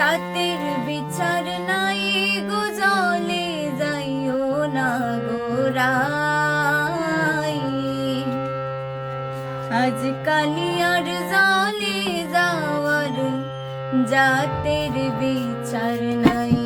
জাতির বিচার নাই গুজলে যাইও না গোরাই আজ কালিয়ার জলে যাওয়ার জাতের বিচার নাই।